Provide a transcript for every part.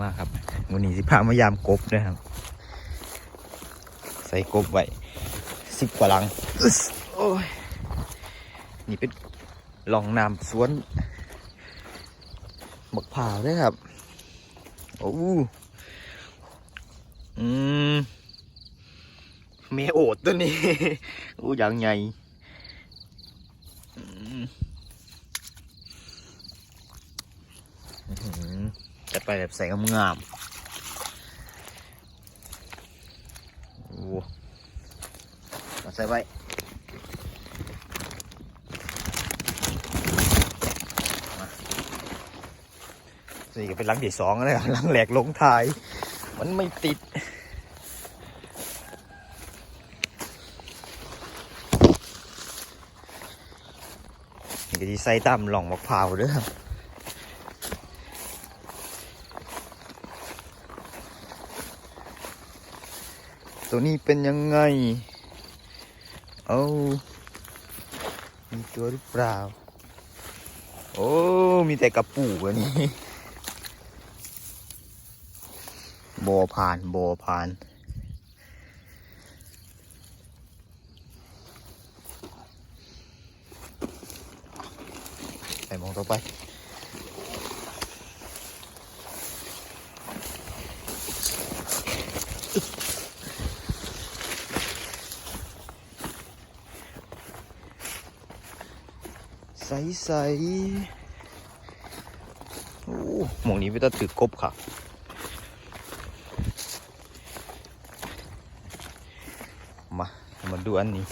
มาครับวันนี้สิพามายามกบนะครับ ใส่กบไว้สิบกว่าหลังโอ้ยนี่เป็นหลองน้ำสวนบักผ่าวด้วยครับ โอ้อืมเมโอดตัวนี้อู้อย่างใหญ่อืมอื้อหือจัด ไปแบบใส่งามๆโอ้มาใส่ไว้นี่ก็เป็นลังที่สองแล้วลังแหลกลงท้าย มันไม่ติดนี่ก็ที่ใส่ตามหล่องมะพร้าวด้วยครับ ตัวนี้เป็นยังไง เอามีตัวหรือเปล่า โอ้ มีแต่กระปูอันนี้โบผ่านโบผ่าน ไปมองต่อไป ใสใสๆโอ้หมองนี้ไม่ต้องถือกบค่ะมามาดูอันนี้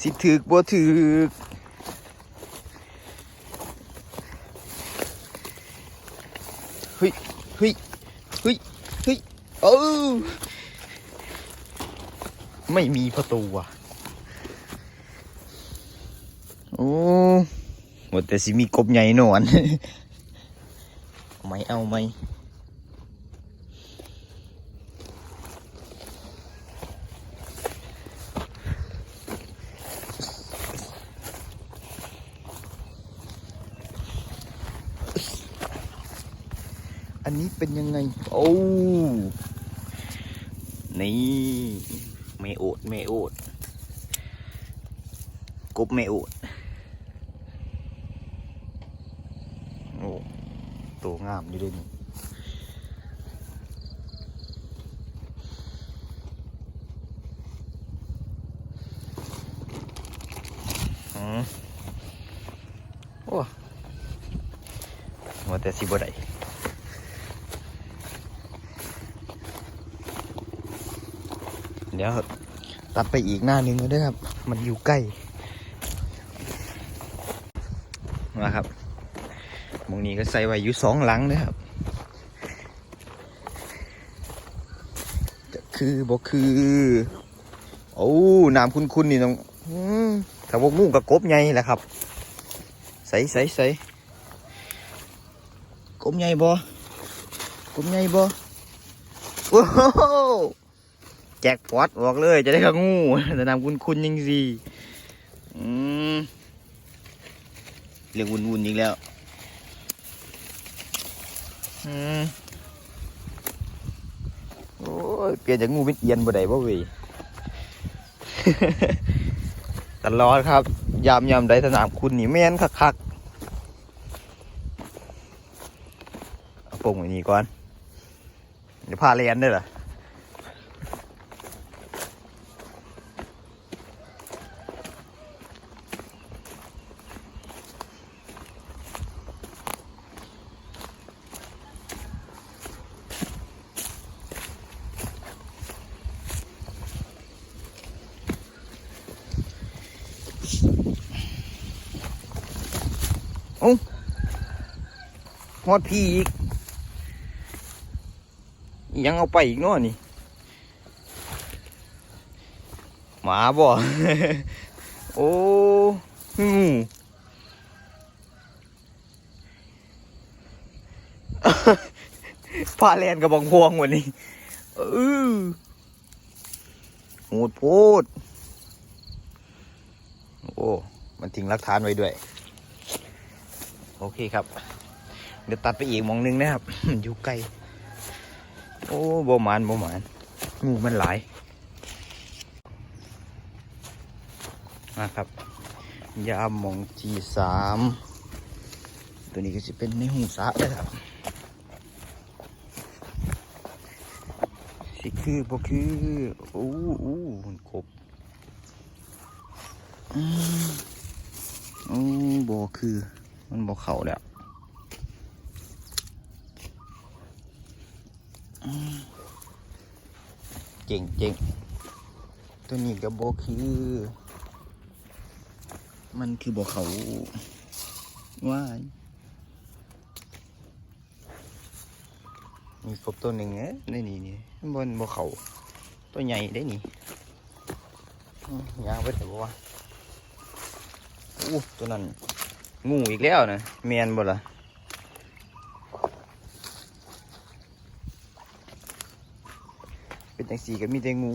สิถือกบ่ถือกเฮ้ยเฮ้ยเฮ้ยเฮ้ยเออไม่มีประตูอะ โอ้หมดแต่สิมีกบใหญ่หนอนไหมเอาไหมอันนี้เป็นยังไง โอ้ นี่ ไม่โอด ไม่โอด กบไม่โอด โอ้ ตัวงามอยู่ด้วยนี่โอ้ว่าแต่สิบ่ได้เดี๋ยวตัดไปอีกหน้านึงก็ได้ครับ มันอยู่ใกล้ มาครับ หมอง นี้ก็ใส่ไว้อยู่สองหลังนะครับจะคือบ่คือ โอ้น้ำคุณๆนี่ต้องอืมถ้าพวกงูกับกบใหญ่แหละครับ ใส่ใส่ใส่กบใหญ่บ่กบใหญ่บ่โอ้โหแจกพอดบอกเลยจะได้กับงูแต่น้ำคุณๆยังสิอืมเรียกวุ่นๆอีกแล้ว โอ้ยเปลี่ยนจากงูเป็นเอียนบ่ได้บ่เว้ยตลอดครับ ยามยามใดสนามคุณนี่แม่นคักๆเอาโป่งไว้นี่ก่อนเดี๋ยวพาเรียนได้เหรอ ฮอดพี่อีก ยังเอาไปอีกเนาะนี่ หมาบ่ โอ้งูพาแลนกับบองพวงวันนี้เออโหดโพด โอ้ มันทิ้งหลักฐานไว้ด้วย โอเคครับ เดี๋ยวตัดไปอีกมองนึงนะครับ อยู่ไกล โอ้บ่หมานบ่หมานงูมันหลายมาครับ ยามมองจีสามตัวนี้ก็จะเป็นในหูสระนะครับสิคือบ่คืออู้อู้มันกบอืมอู้บ่คือ มันบ่เข้าแล้วอืม เจ๋งเจ๋งตัวนี้ก็บ่คือ มันคือบ่เขาว่ายมีกบตัวหนึ่งเอ๊ะในนี่นี่บนบ่เขาตัวใหญ่ได้นี่ยางไปแต่ว่าอู้ตัวนั้นงูอีกแล้วนะเมียนบ่ล่ะเป็น จังสีก็มีแต่งู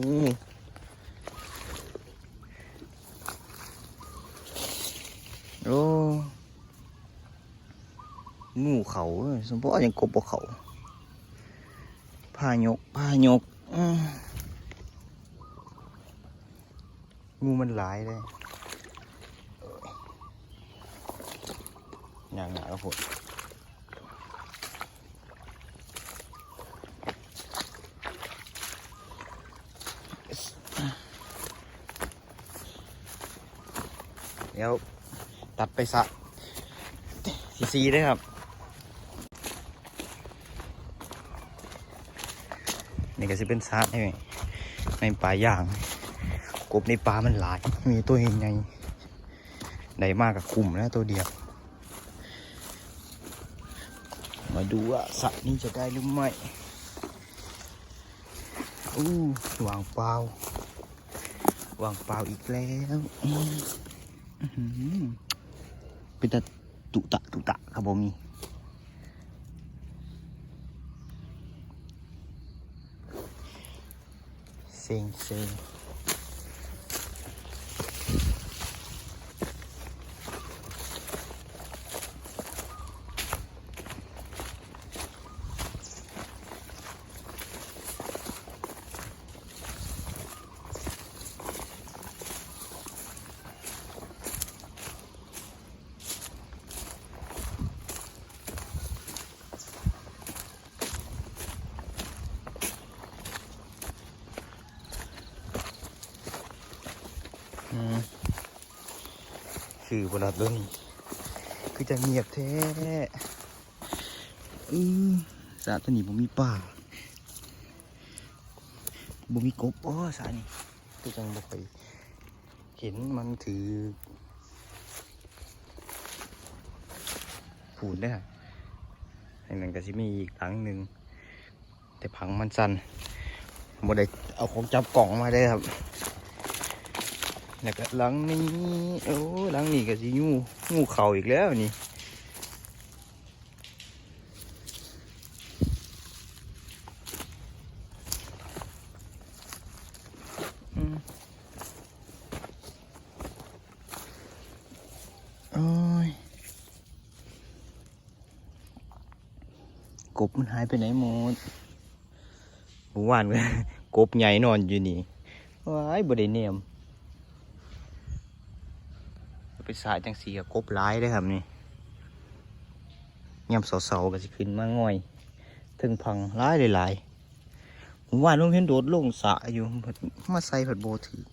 โอ้งูเขาเอ้ยสมพอยังกบบ่เขาพายกพายกงูมันหลายเลยอย่างหนาครับผม ดี๋ยวตัดไปสะซีซีด้วยครับ นี่ก็จะเป็นซาดให้ในป่าย่าง กบในป่ามันหลาย มีตัวเองไงได้มากกับคุ่มแล้วตัวเดียว มาดูว่าสัตว์นี้จะได้หรือไม่อู้วางเปล่าวางเปล่าอีกแล้ว เป็นแต่ตุตะตุตะครับผมนี่เซ็งเซ็ง คือเวลาตัวนี้คือจะเงียบแท้อือสระตัวนี้บ่มีป่าบ่มีกบอ๋อสระนี่คือจังบ่ไปเห็นมันถือผูดได้ออันนั้นก็สิมีอีกครั้งหนึ่งแต่พังมันสั่นบ่ได้เอาของจับกล่องมาได้ครับ แล้วก็หลังนี้โอ้หลังนี้ก็สิงูงูเข่าอีกแล้วนี่โอ้ยกบมันหายไปไหนหมดเมื่อวานก็กบใหญ่นอนอยู่นี่ว้ายบ่ได้เนียม ไปสายจังสีกับกบร้ายได้ครับนี่ยำเสาๆก็สิขึ้นมาง่อย ถึงพังร้ายหลายๆผมว่าลุงเห็นโดดลงสระอยู่มาใส่ผัดโบถือ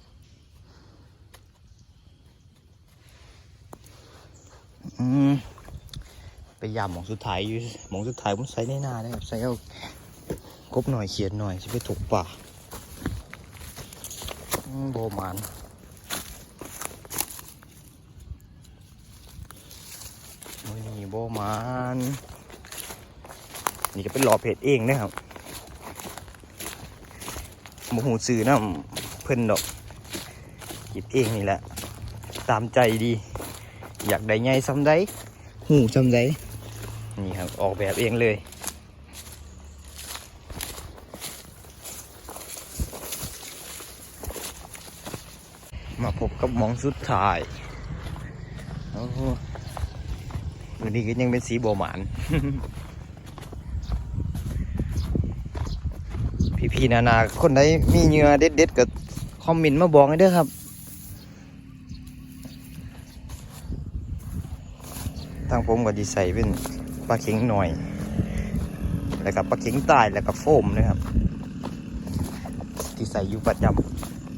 ไปยำหมองสุดท้ายอยู่หมองสุดท้ายผมใส่ในหน้าได้ครับใส่เอากบหน่อยเขียนหน่อยจะไปถูกป่าโบมัน มือนี่ โบมานนี่ก็เป็นรอเพจเองนะครับโมหูซื้อน้ำเพิ่นดอกหยิบเองนี่แหละ ตามใจดี อยากได้ไงซ้ำได้หูซ้ำได้นี่ครับออกแบบเองเลยมาพบกับมองสุดท้ายโอ้ วันนี้ก็ยังเป็นสีโบหมาน พี่ๆนานาคนใดมีเหงื่อเด็ดๆก็คอมเมนต์มาบอกให้ด้อครับทางผมก็ดีใส่เป็นปลาเข็งหน่อย แล้วก็ปลาเข็งใต้แล้วก็โฟมนะครับ ที่ใส่อยู่ประจ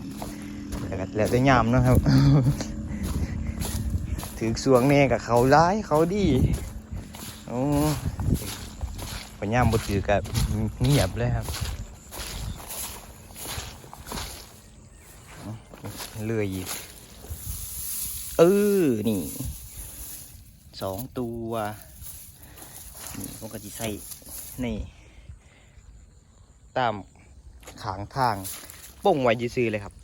ำแล้วก็แล้วแต่ยามนะครับ ถือสวงเน่กับเขาร้ายเขาดีโอ้พยายามบถือกับเงียบเลยครับเลื่อยอีกเออนี่สองตัวนี่ผมก็จะใส่นี่ ตามขางทางป่งไว้ยืซื้อเลยครับ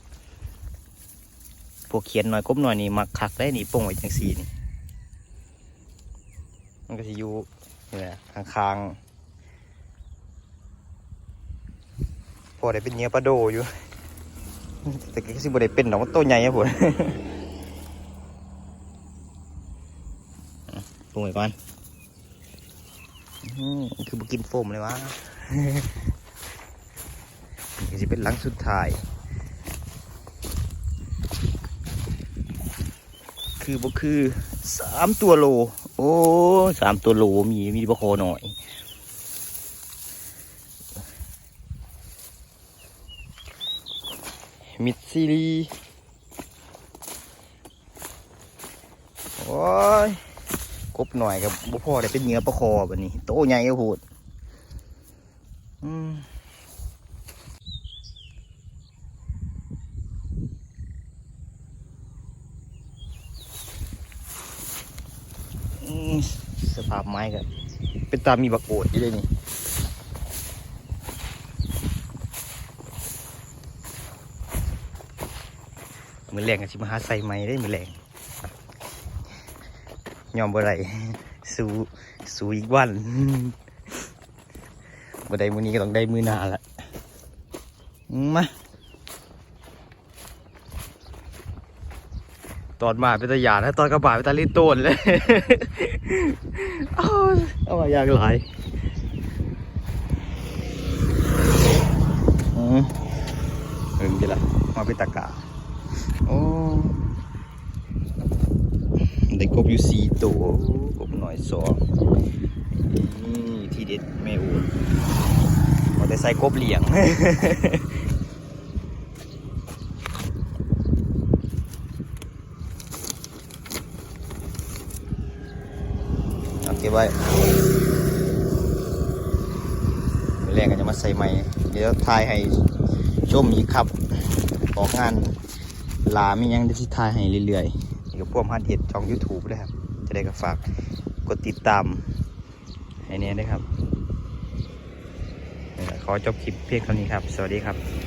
พวกเขียนหน่อยกบหน่อยนี่มักคักได้นี่ป่งไว้จังสีนี่มันก็จะอยู่นี่แหละข้างๆพอได้เป็นเนื้อปลาโดอยู่ แต่ก็สิบ่ได้เป็นดอกมันโตใหญ่ครับผมปรุงไว้ก่อนคือคือบกินโฟมเลยวะนี่จะเป็นหลังสุดท้าย คือบ่คือสามตัวโล โอ้สามตัวโลมีมีบะโคหน่อยมิดซีรีโอ้ยกบหน่อยกับบุพ่อได้เป็นเนื้อปลาคอแบบนี้ โตใหญ่ก็พูดอืมอืมสภาพ ไม้กับเป็นตามีบักโอดอยู่เลยนี่มือแรงกับชิมาหาใส่ไม้ได้มือแรงยอมบ่ได้สู้ สู้อีกวันบ่ได้มือนี้ก็ต้องได้มือหน้าละมาตอนมาเป็นตาหยาดนะตอนกระบะเป็นตาลิโตนเลย เอาอามาอย่างหลายอืมเออดีละมาเป็นตะกาโอ้ได้กบอยู่สี่ตัวกบหน่อยสองนี่ที่เด็ดแม่อูดเราได้ใส่กบเหลียง เก็บไว้แรงกันจะมาใส่ใหม่ เดี๋ยวทายให้ชมอีกครับออกงานลามียังได้ที่ทายให้เรื่อยๆนี่ก็พวกพันเห็ดช่อง YouTube ด้วยครับ จะได้ก็ฝากกดติดตามให้เนี้ยด้วยครับขอจบคลิปเพียงเท่านี้ครับ สวัสดีครับ